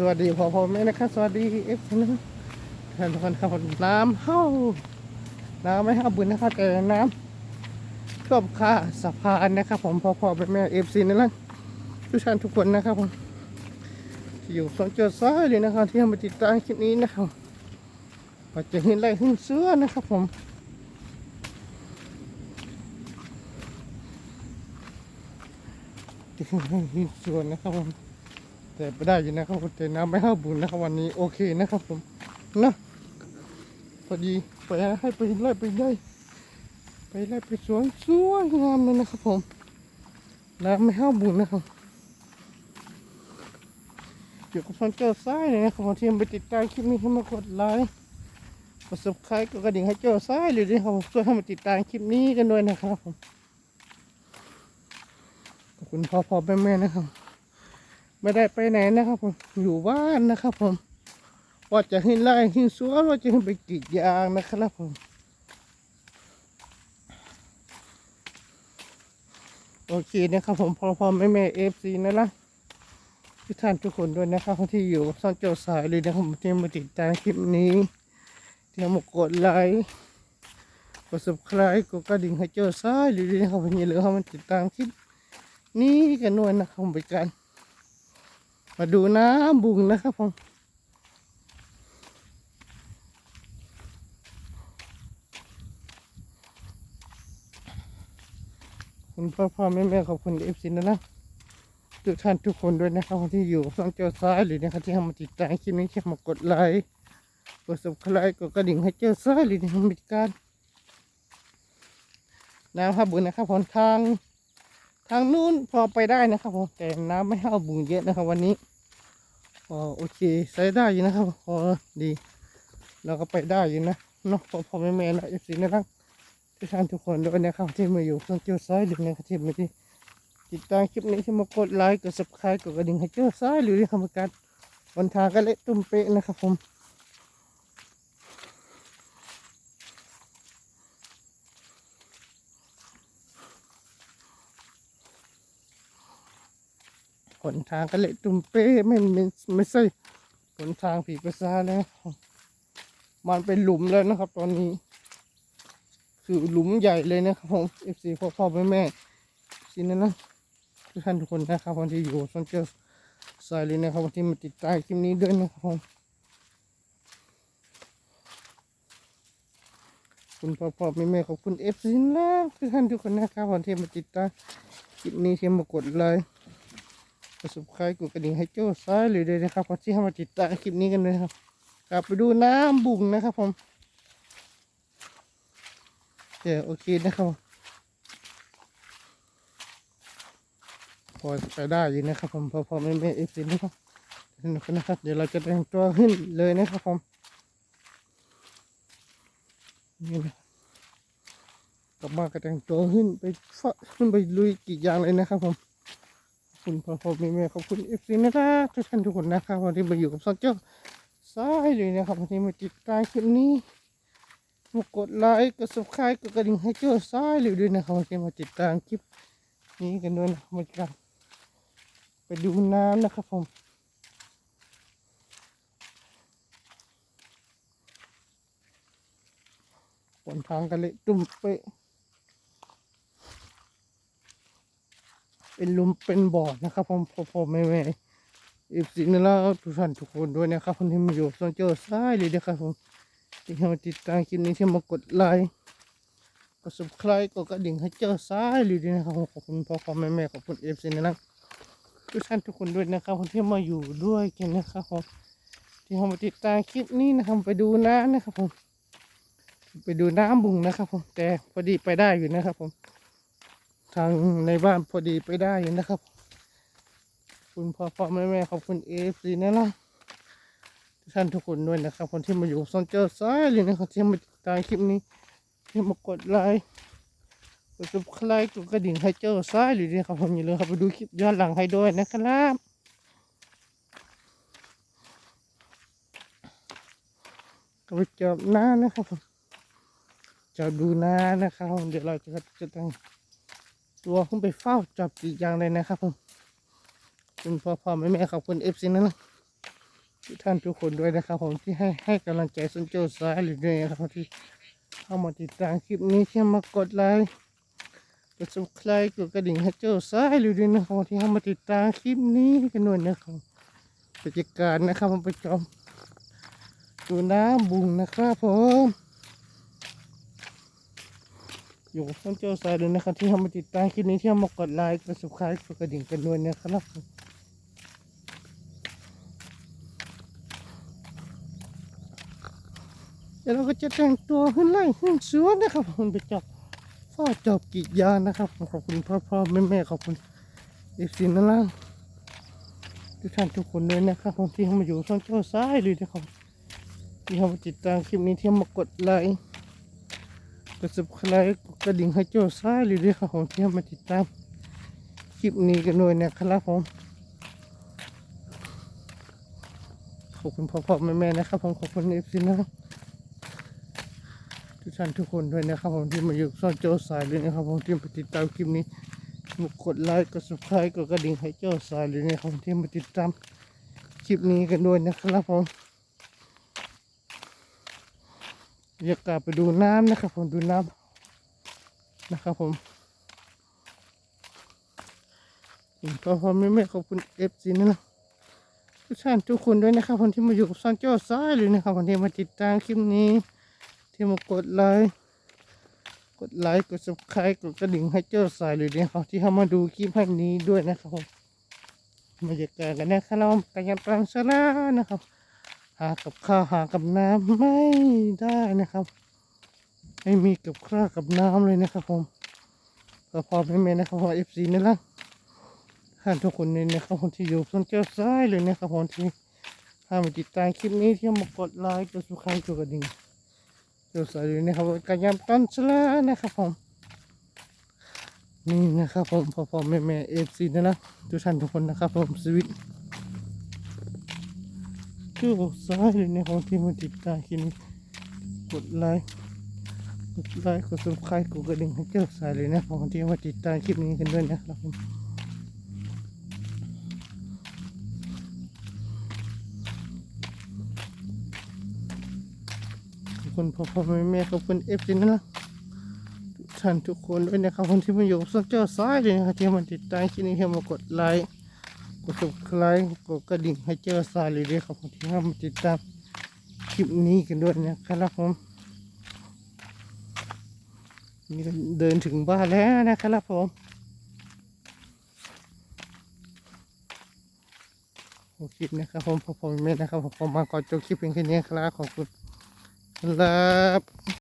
สวัสดีพ่อพ่อแม่นะครับ สวัสดีเอฟซีนะท่านทุกคนครับน้ำเข้าน้ำไม่เข้าบุญนะครับแต่น้ำท่วมค่าสะพานนะครับ ผมพ่อพ่อแม่แม่เอฟซีนั่นแหละทุกท่านทุกคนนะครับผมอยู่สองจุดซ้ายเลยนะครับที่มาติดตามคลิปนี้นะครับว่าจะเห็นอะไรขึ้นเสื้อนะครับผมที่เห็นส่วนนะครับผม แต่ไม่ได้อยู่นะครับแต่น้ำไม่เข้าบุญนะครับวันนี้โอเคนะครับผมนะพอดีไปให้ไปไล่ไปไล่ไปไล่ไปสวนสวยงามเลยนะครับผมน้ำไม่เข้าบุญนะครับอยู่กับช่องเจ้าซ้ายเลยนะครับผมที่ไปติดตามคลิปนี้ให้มากดไลค์กดซับสไครต์กดกระดิ่งให้เจ้าซ้ายเลยด้วยครับผมช่วยให้มาติดตามคลิปนี้กันด้วยนะครับผมขอบคุณพ่อพ่อแม่แม่นะครับ ไม่ได้ไปไหนนะครับผมอยู่บ้านนะครับผมว่าจะขึ้นไร่ขึ้นสวนว่าจะขึ้นไปกรีดยางนะครับผมโอเคนะครับผมพอพอแม่แม่เอฟซีนั่นละทุกท่านทุกคนด้วยนะครับที่อยู่ซ่อนเจ้าสายเลยนะครับที่มาติดตามคลิปนี้ที่มากดไลค์กด subscribe กดกระดิ่งให้เจ้าสายเลยนะครับผมอย่าลืมเข้ามาติดตามคลิปนี้กันด้วยนะครับผมไปกัน มาดูน้ำบุงนะครับผมคุณพ่อพ่อแม่แม่ขอบคุณเอฟซีนะนะทุกท่านทุกคนด้วยนะครับที่อยู่ช่องเจ้าซ้ายหรือนะครับที่เข้ามาติดตามคลิปนี้แค่มากดไลค์กด subscribe กดกระดิ่งให้เจ้าซ้ายหรือนะครับมีการน้ำครับบุญนะครับผมทางทางนู้นพอไปได้นะครับผมแต่น้ำไม่เข้าบุงเยอะนะครับวันนี้ พอโอเคใช้ได้อยู่นะครับพอดีเราก็ไปได้อยู่นะเนาะพอพอแม่แม่ละเอฟซีนะครับทุกท่านทุกคนด้วยนะครับที่มาอยู่เครื่องเจ้าซ้ายหรือนะครับที่มาที่ติดตามคลิปนี้ที่มากดไลค์กดซับสไครต์กดกระดิ่งให้เจ้าซ้ายหรือที่ทำการวันทางก็เละตุ้มเป๊ะนะครับผม นทางก็เละตุ่มเป้ไม่ไม่ไม่ใช่หนทางผีประสาแล้ว มันเป็นหลุมแล้วนะครับ ตอนนี้ คือหลุมใหญ่เลยนะครับผมเอฟซีพ่อพ่อแม่แม่สินั่นนะทุกท่านทุกคนนะครับคนที่อยู่ซอนเจอสายเลยนะครับคนที่มาติดตามคลิปนี้ด้วยนะครับผมคุณพ่อพ่อแม่แม่ขอบคุณเอฟซีแล้วทุกท่านทุกคนนะครับคนที่มาติดตามคลิปนี้ที่มากดไลค์ กด subscribe กดกระดิ่งให้โจ้ซ้ายหรือเลยนะครับพอที่เข้มาติดตามคลิปนี้กันเลยครับ กลับไปดูน้ำบุ่งนะครับผมเดี๋ยวโอเคนะครับ พอไปได้อยู่นะครับผมพอพอไม่ไม่เอฟซีนะครับนะครับ เดี๋ยวเราจะแต่งตัวขึ้นเลยนะครับผมนี่นะกลับมากระแต่งตัวขึ้นไปฟะขึ้นไปลุยกี่อย่างเลยนะครับผม คุณพ่อพ่อแม่แม่ขอบคุณเอฟซีนะครับทุกท่านทุกคนนะครับวันที่มาอยู่กับซอนเจ้าซ้ายเลยนะครับวันที่มาติดตามคลิปนี้มากดไลค์กด subscribe กดกระดิ่งให้เจ้าซ้ายเลยด้วยนะครับวันที่มาติดตามคลิปนี้กันด้วยนะมากันไปดูน้ำนะครับผมบนทางกันเละตุ่มเปะ เป็นลุมเป็นบ่อนะครับผมพ่อพ่อแม่แม่อีกสิ่งนึงแล้วทุกท่านทุกคนด้วยนะครับคนที่มาอยู่ส่วนเจ้าซ้ายเลยนะครับผมที่เข้ามาติดตามคลิปนี้ที่มากดไลค์กด subscribe กดกระดิ่งให้เจ้าซ้ายเลยด้วยนะครับผมขอบคุณพ่อพ่อแม่แม่ขอบคุณเอฟซีนะครับทุกท่านทุกคนด้วยนะครับคนที่มาอยู่ด้วยกันนะครับผมที่เข้ามาติดตามคลิปนี้นะครับไปดูน้ำนะครับผมไปดูน้ำบุงนะครับผมแต่พอดีไปได้อยู่นะครับผม ทางในบ้านพอดีไปได้อยู่นะครับ คุณพ่อพ่อแม่แม่ขอบคุณเอฟซีนะล่ะทุกท่านทุกคนด้วยนะครับ คนที่มาอยู่ซอนเจอร์ซ้ายเลยนะครับที่มาติดตามคลิปนี้ที่มากดไลค์กดซับสไครต์กดกระดิ่งให้เจ้าซ้ายหรือนะครับผมอย่าลืมครับไปดูคลิปย้อนหลังให้ด้วยนะครับก็ไปจับหน้านะครับจับดูหน้านะครับ เดี๋ยวเราจะจะต้อง ตัวขึ้นไปเฝ้าจับอีกอย่างเลยนะครับผมคุณพ่อพ่อแม่แม่ขอบคุณเอฟซีนั่นนะทุกท่านทุกคนด้วยนะครับผมที่ให้ให้กำลังใจส้นโจ้ซ้ายหรือด้วยนะครับที่เข้ามาติดตามคลิปนี้ที่มากดไลค์กด subscribe กดกระดิ่งให้โจ้ซ้ายหรือด้วยนะครับที่เข้ามาติดตามคลิปนี้กันด้วยนะครับกิจการนะครับผมไปชมดูน้ำบุงนะครับผม อยู่กับส้นโจ้ซ้ายเลยนะครับ ที่เข้ามาติดตามคลิปนี้ที่เข้ามากดไลค์กด subscribe กดกระดิ่งกันด้วยนะครับเดี๋ยวเราก็จะแต่งตัวขึ้นไล่ขึ้นสวนนะครับผมไปจับพ่อจอบกรีดยานะครับขอบคุณพ่อพ่อแม่แม่ขอบคุณเอฟซีนั่นล่ะทุกท่านทุกคนเลยนะครับผมที่เข้ามาอยู่ช่องเจ้าซ้ายเลยนะครับที่เข้ามาติดตามคลิปนี้ที่มากดไลค์ กด subscribe กดกระดิ่งให้เจ้ซ้ายเลยนะครับผมที่เข้ามาติดตามคลิปนี้กันด้วยนะครับผมขอบคุณพ่อพ่อแม่แม่นะครับผมขอบคุณเอฟซีนะครับทุกท่านทุกคนด้วยนะครับผมที่มาอยู่ช่องโจ้สายเลยนะครับผมที่มาติดตามคลิปนี้กดไลค์กด subscribe กดกระดิ่งให้โจ้สายเลยนะครับที่มาติดตามคลิปนี้กันด้วยนะครับผม อยากกลับไปดูน้ำนะครับ ผมดูน้ำนะครับผมก็พอไม่ไม่ขอบคุณเอฟซีนั่นนะทุกท่านทุกคนด้วยนะครับผมที่มาอยู่กับช่องโจ้าสายเลยนะครับผมที่มาติดตามคลิปนี้ ที่มากดไลค์กดไลค์กด subscribe กดกระดิ่งให้เจ้าสายเลยนะครับที่เข้ามาดูคลิปให้นี้ด้วยนะครับผมมาเจอกันนะครับกันยันปังสลานะครับ หากับข้าวหากับน้ำไม่ได้นะครับ ไม่มีกับข้าวกับน้ำเลยนะครับ ผมก็พอไม่เมนะครับผมเอฟซีนี่ละท่านทุกคนนี่นะครับผมที่อยู่ส่วนเจ้าซ้ายเลยนะครับผมที่ถ้ามาติดตามคลิปนี้ที่มากดไลค์กด subscribe กดกระดิ่งเดี๋ยวใส่อยู่นะครับกระยำต้นสลานะครับผมนี่นะครับผมพอพอแม่แม่เอฟซีนะนะทุกท่านทุกคนนะครับผมสวิต ชื่อซ้ายเลยนะครับที่มาติดตาคลิปนี้กดไลค์กดไลค์กดซับสไครต์กดกระดิ่งให้เจ้าสายเลยนะครับผมที่มาติดตามคลิปนี้กันด้วยนะครับคุณพ่อพ่อแม่แม่ขอบคุณเอฟซีนะนะทุกท่านทุกคนด้วยนะครับคนที่มาอยู่กับเจ้าซ้ายเลยนะครับที่มาติดตามคลิปนี้ที่มากดไลค์ กด subscribe กดกระดิ่งให้เจ้าสายเลยด้วยครับผมที่มาติดตามคลิปนี้กันด้วยนะครับผมนี่ก็เดินถึงบ้านแล้วนะครับผม โอเคนะครับผมพอผมไม่นะครับผมมาก่อนจบคลิปเพียงแค่นี้ครับขอบคุณครับ